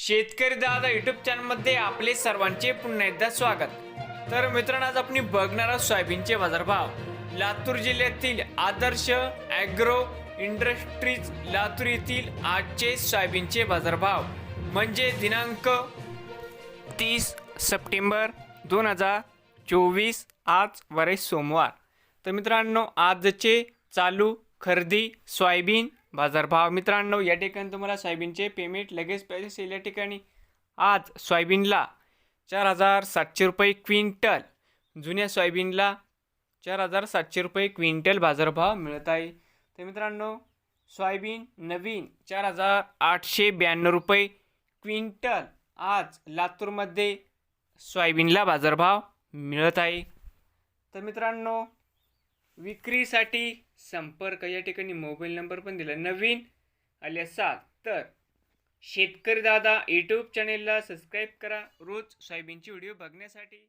शेतकरी दादा युट्यूब चॅनलमध्ये आपले सर्वांचे पुन्हा एकदा स्वागत. तर मित्रांनो आज आपण बघणार आहोत सोयाबीनचे बाजारभाव. लातूर जिल्ह्यातील आदर्श ॲग्रो इंडस्ट्रीज लातूर येथील आजचे सोयाबीनचे बाजारभाव. म्हणजे दिनांक तीस सप्टेंबर दोन हजार चोवीस आज वरे सोमवार. तर मित्रांनो आजचे चालू खरेदी सोयाबीन बाजारभाव. मित्रांनो या ठिकाणी तुम्हाला सोयाबीनचे पेमेंट लगेच पाहिजे असेल या ठिकाणी आज सोयाबीनला चार हजार सातशे रुपये क्विंटल जुन्या सोयाबीनला चार हजार सातशे रुपये क्विंटल बाजारभाव मिळत आहे. तर मित्रांनो सोयाबीन नवीन चार हजार आठशे ब्याण्णव रुपये क्विंटल आज लातूरमध्ये सोयाबीनला बाजारभाव मिळत आहे. तर मित्रांनो विक्रीसाठी संपर्क. या ठिकाणी मोबाईल नंबर पण दिला. नवीन आले असाल तर शेतकरी दादा यूट्यूब चॅनेलला सबस्क्राईब करा. रोज सोयाबीनची व्हिडिओ बघण्यासाठी.